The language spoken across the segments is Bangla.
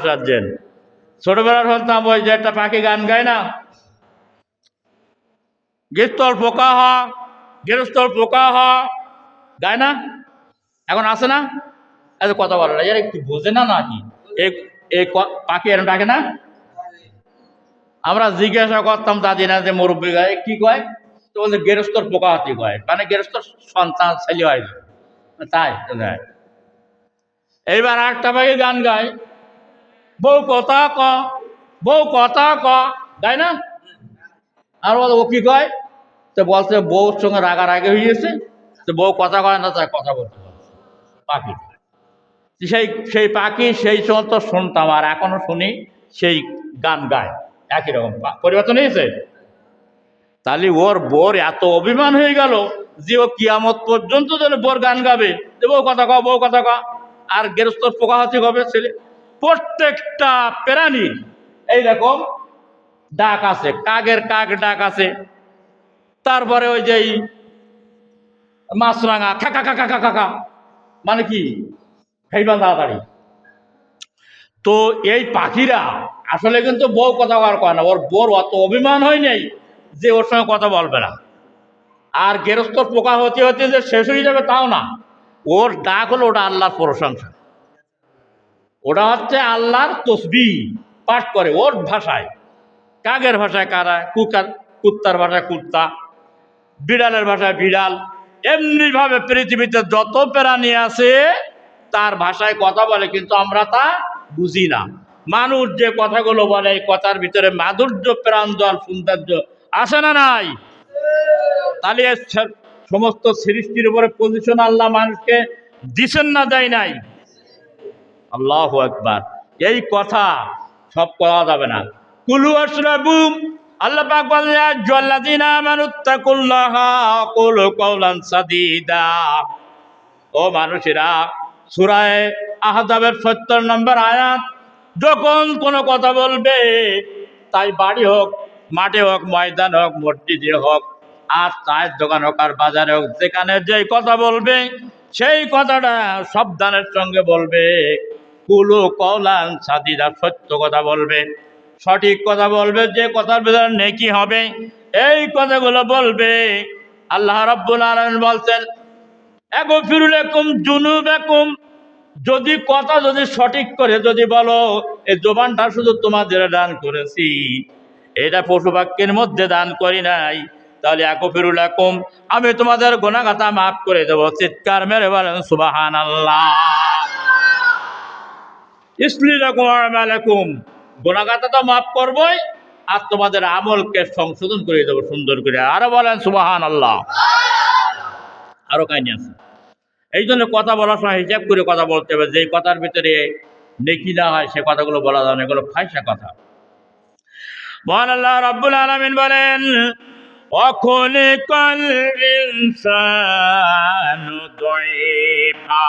সাজছেন ছোটবেলা শুনতাম ওই যে একটা পাখি গান গায় না? গেস্তর পোকা হ গেরস্তর পোকা হ। গায় না? এখন আসে না? এত কথা বলে না একটু বোঝে না নাকি? এই পাখি এরম ডাকে না? আমরা জিজ্ঞাসা করতাম দাদি না যে মুরব্বী গায়ে কি কয়? তো বলছে গেরস্তর পোকা হাতি কয়। মানে গেরস্তর সন্তান, ছেলে হয় তাই। এইবার একটা পাখি গান গায়। বউ কথা ক, বউ কথা ক, তাই না? আর ও কি কয়? তো বলছে, বউর সঙ্গে রাগারাগি হয়ে গেছে। তো বউ কথা কয় না, তাই কথা বলতে পাখি। সেই সেই পাখি, সেই সময় তো শুনতাম, আর এখনও শুনি সেই গান গায়। একই রকম পরিবর্তন হয়েছে? তাহলে ওর বোর এত অভিমান হয়ে গেল যে ও কিয়ামত পর্যন্ত যেন বোর গান গাবে। বউ কথা বউ কথা কও আর গেরস্তর পোকা হাতি হবে ছেলে? প্রত্যেকটা প্রাণীর এইরকম ডাক আছে কাকের কাক ডাক আছে। তারপরে ওই যে মাছরাঙা খাকা খাকা খাকা খা মানে কি? খাইবা তাড়াতাড়ি। তো এই পাখিরা আসলে কিন্তু বউ কথা আর কয় না, ওর বোর অত অভিমান হয় নাই যে ওর সঙ্গে কথা বলবে না। আর গেরস্তর পোকা হতে হতে যে শেষ হয়ে যাবে তাও না। ওর ডাক হলো ওটা আল্লাহর প্রশংসা। ওটা হচ্ছে আল্লাহর তসবি, পাঠ করে ওর ভাষায়। কাকের ভাষায় কারা? কুকার, কুত্তার ভাষায় কুত্তা, বিড়ালের ভাষায় বিড়াল। এমনিভাবে পৃথিবীতে যত প্রাণী আছে, তার ভাষায় কথা বলে, কিন্তু আমরা তা বুঝি না। মানুষ যে কথাগুলো বলে, এই কথার ভিতরে মাধুর্য প্রাঞ্জল সৌন্দর্য আসে না নাই? তাহলে সমস্ত সৃষ্টির উপরে পজিশন আল্লাহ মানুষকে দিছেন না, দেয় নাই? আল্লাহ একবার এই কথা সব করা যাবে না। কুলু আশরাবু, আল্লাহ পাক বলেন আইয়ুহাল্লাযীনা আমানুত্তাকুল্লাহা কুলু কাওলান সাদীদা। ও মানুষেরা, সূরায়ে আহজাবের 70 নম্বর আয়াত, যখন কোনো কথা বলবে, তাই বাড়ি হোক, মাঠে হোক, ময়দান হোক, মসজিদে হোক, আর চায়ের দোকান হোক, আর বাজারে হোক, যেখানে যেই কথা বলবে, সেই কথাটা সাবধানের সঙ্গে বলবে। কুলো কলান সাদিদা সত্য কথা বলবে, সঠিক কথা বলবে, যে কথার ভিতরে নেকি হবে, এই কথাগুলো বলবে। আল্লাহ রাব্বুল আলামিন বলছেন এগো ফিরুল একুম জুনুব একুম যদি কথা যদি সঠিক করে যদি বলো এই জবানটা শুধু তোমাদের দান করেছি, এটা পশু পাখির মধ্যে দান করি নাই, তাহলে একো ফিরুল একুম আমি তোমাদের গোনাগাতা মাফ করে দেবো। চিৎকার মেরে বলেন সুবাহান আল্লাহ ইসলি রকম আলাইকুম গোনাগাতা তো মাফ করবই, আর তোমাদের আমলকে সংশোধন করে দেবো, সুন্দর করে। আরও বলেন সুবাহান আল্লাহ আরও কাহিনী আছে। এই জন্য কথা বলার সময় হিসাব করে কথা বলতে হবে। যে কথার ভিতরে নেকি না হয়, সে কথাগুলো বলা যাবে না। এগুলো ফাইসা কথা। মহান আল্লাহ রাব্বুল আলামিন বলেন অখনে কল ইনসানু দয়ফা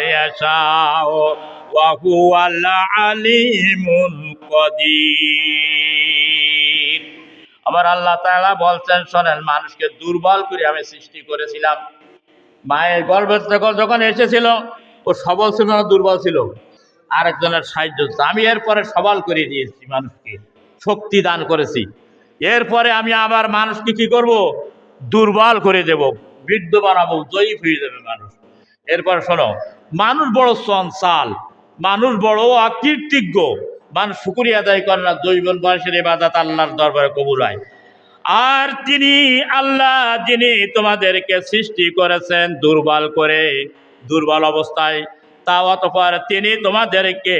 ইয়াশাউ ওয়া হুয়াল আলিমুল কদির। আমার আল্লাহ তাআলা বলছেন, শোনেন, মানুষকে দুর্বল করে আমি সৃষ্টি করেছিলাম। মায়ের গর্ভের থেকে যখন এসেছিল, ও সবল ছিল না, দুর্বল ছিল। আরেকজনের সাহায্য। আমি এরপরে সবল করে দিয়েছি মানুষকে, শক্তি দান করেছি। এরপরে আমি আবার মানুষকে কি করব? দুর্বল করে দেব বৃদ্ধ বানাবো জয়ীফ হয়ে যাবে মানুষ। এরপর শোনো, মানুষ বড় চঞ্চাল মানুষ বড় অকীর্তিজ্ঞ মানুষ শুকুরিয়া আদায় করে না দৈবন বয়সের এবাদাত আল্লাহর দরবারে কবুল হয়। আর তিনি আল্লাহ যিনি তোমাদেরকে সৃষ্টি করেছেন দুর্বল করে, দুর্বল অবস্থায়, তা অতপর তিনি তোমাদেরকে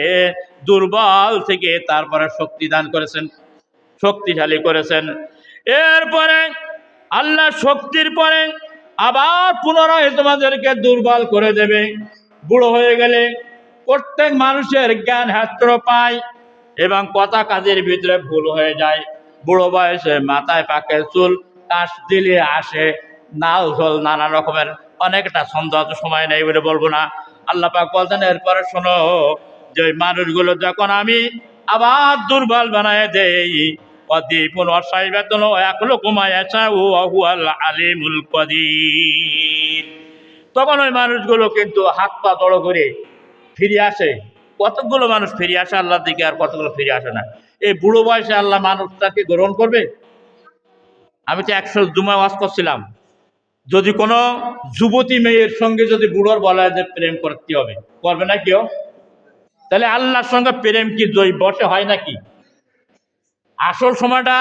দুর্বল থেকে তারপরে শক্তি দান করেছেন, শক্তিশালী করেছেন। এরপরে আল্লাহ শক্তির পরে আবার পুনরায় তোমাদেরকে দুর্বল করে দেবে। বুড়ো হয়ে গেলে প্রত্যেক মানুষের জ্ঞান হাস্ত্র পায় এবং কথা কাজের ভিতরে ভুল হয়ে যায়। বুড়ো বয়সে মাথায় পাকে চুল কাশ দিলে আসে, নাল ঝোল নানা রকমের। অনেকটা অত সময় নেই বলে বলব না। আল্লাহ পাক বলতেন এরপরে শোনো, যে মানুষগুলো যখন আমি আবার দুর্বল বানায় দেই অদীপুন অসাইবেতন এক লোকমায় আসা ও আহুয়াল আলিমুল কদির। তখন ওই মানুষগুলো কিন্তু হাত পা দড়ো করে ফিরে আসে। কতগুলো মানুষ ফিরে আসে আল্লাহর দিকে আর কতগুলো ফিরে আসে না। এই বুড়ো বয়সে আল্লাহ মানুষটাকে গ্রহণ করবে? আমি তো একশো জুমা ওয়াজ করছিলাম। যদি কোনো যুবতী মেয়ের সঙ্গে যদি বুড়োর বলা যে প্রেম করতে হবে, করবে না কেউ? তাহলে আল্লাহর সঙ্গে প্রেম কি জয়? বসে হয় নাকি? আসল সময়টা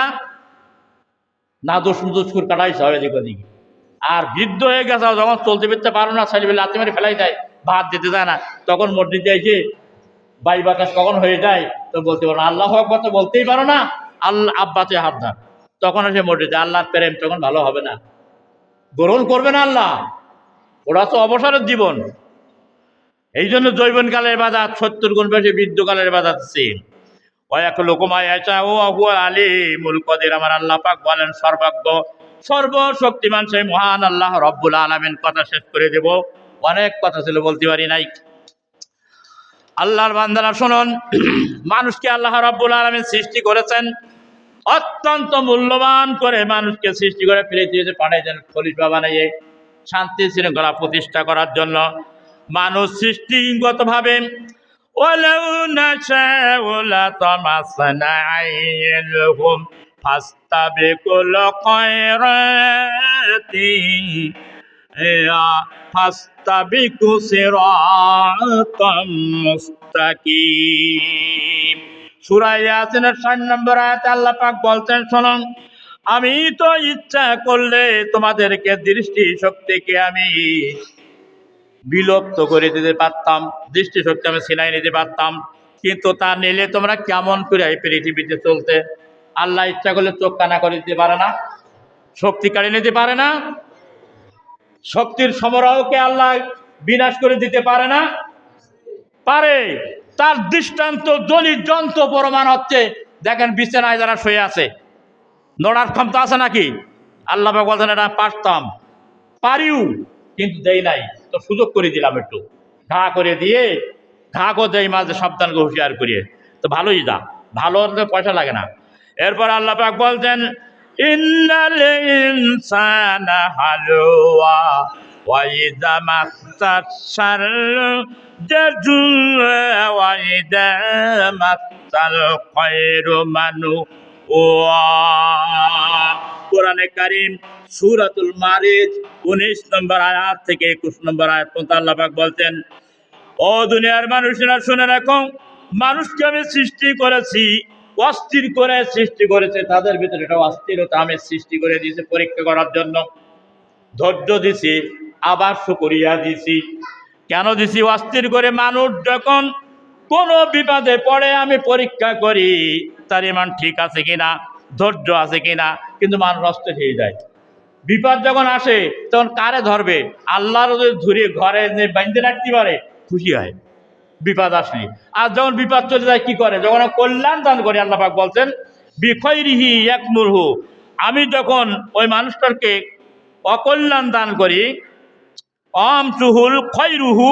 না দোষ দোষ করে কাটাইছে হবে এদিক ওদিকে। আর বৃদ্ধ হয়ে গেছে যখন চলতে ফিরতে পারো না ছেলে লাতি মারি ফেলাই দেয়, ভাত দিতে দেয় না। তখন মসজিদে এসে বাই বাতাস কখন হয়ে যায়, তো বলতে পারো না, আল্লাহ আকবর তো বলতেই পারো না, আল্লাহ আব্বাতে হাত ধর। তখন এসে মসজিদে, আল্লাহর প্রেম তখন ভালো হবে না। গ্রহণ করবে না আল্লাহ। ওরা তো অবসরের জীবন। এই জন্য জৈবনকালের বাজার, সত্তর গুণ বেশি বৃদ্ধকালের বাজার সেম। আমার আল্লাহ পাক বলেন সর্বাজ্ঞ সর্বশক্তিমান সেই মহান আল্লাহ রব্বুল আলমেন। কথা শেষ করে দেব। অনেক কথা ছিল, বলতে পারি নাই। আল্লাহর বান্দারা, শুনুন, মানুষকে আল্লাহ রব্বুল আলমিন সৃষ্টি করেছেন, অত্যন্ত মূল্যবান করে মানুষকে সৃষ্টি করে পৃথিবীতে পাঠাইছেন খলিফা বানাইয়ে শান্তি শৃঙ্খলা প্রতিষ্ঠা করার জন্য। মানুষ সৃষ্টিগতভাবে ولو نشاء لطمسنا عينهم فاستبقوا الخيرات يا فاستبقوا صراطا مستقيم সূরা ইয়াসিনের 60 নম্বর আয়াতে আল্লাহ পাক বলতেন শুনুন আমি তো ইচ্ছা করলে তোমাদেরকে দৃষ্টি শক্তিকে আমি বিলুপ্ত করে দিতে পারতাম, দৃষ্টিশক্তি আমি সিনাই নিতে পারতাম। কিন্তু তা নিলে তোমরা কেমন করে এই পৃথিবীতে চলতে? আল্লাহ ইচ্ছা করলে চোখ কানা করে দিতে পারে না, শক্তি কাড়ে নিতে পারে না। শক্তির সমরাহকে আল্লাহ বিনাশ করে দিতে পারে না। পারে। তার দৃষ্টান্ত দলিত যন্ত্র প্রমাণ হচ্ছে, দেখেন বিছানায় যারা শুয়ে আছে। নড়ার ক্ষমতা আছে নাকি? আল্লাহ বলছেন, এটা পারতাম। পারিও, কিন্তু দেই নাই। তো সুযোগ করে দিলাম একটু। ঘা করে দিয়ে, ঘা করে দেয় মাঝে সাবধানকে হুঁশিয়ার করিয়ে। তো ভালোই দা ভালো পয়সা লাগে না। এরপর আল্লাহ পাক বলছেন ইনসানা হালুয়া মানু কোরআনে কারিম সুরাতুল মারিজ উনিশ নম্বর আয়াত থেকে একুশ নম্বর আয়াত পর্যন্ত আল্লাহ পাক বলতেন ও দুনিয়ার মানুষেরা, শুনে রাখো, মানুষকে আমি সৃষ্টি করেছি, অস্থির করে সৃষ্টি করেছে, তাদের ভিতরে একটা অস্থিরতা আমি সৃষ্টি করে দিয়েছি পরীক্ষা করার জন্য। ধৈর্য দিছি, আবার সুকরিয়া দিছি। কেন দিছি? অস্থির করে মানুষ যখন কোনো বিপদে পড়ে আমি পরীক্ষা করি, তার ইমান ঠিক আছে কিনা, ধৈর্য আছে কিনা, কিন্তু মানুষ অস্থির হয়ে যায়। বিপদ যখন আসে, তখন কারে ধরবে? আল্লাহর যদি ধরে ঘরে যে বাঁধতে রাখতে পারে, খুশি হয়। বিপদ আসলে আর যখন বিপদ চলে যায়, কি করে? যখন কল্যাণ দান করে, আল্লাহ পাক বলছেন, বিখৈরিহি এক মুরহু আমি যখন ওই মানুষটাকে অকল্যাণ দান করি অম চুহুল খৈরুহু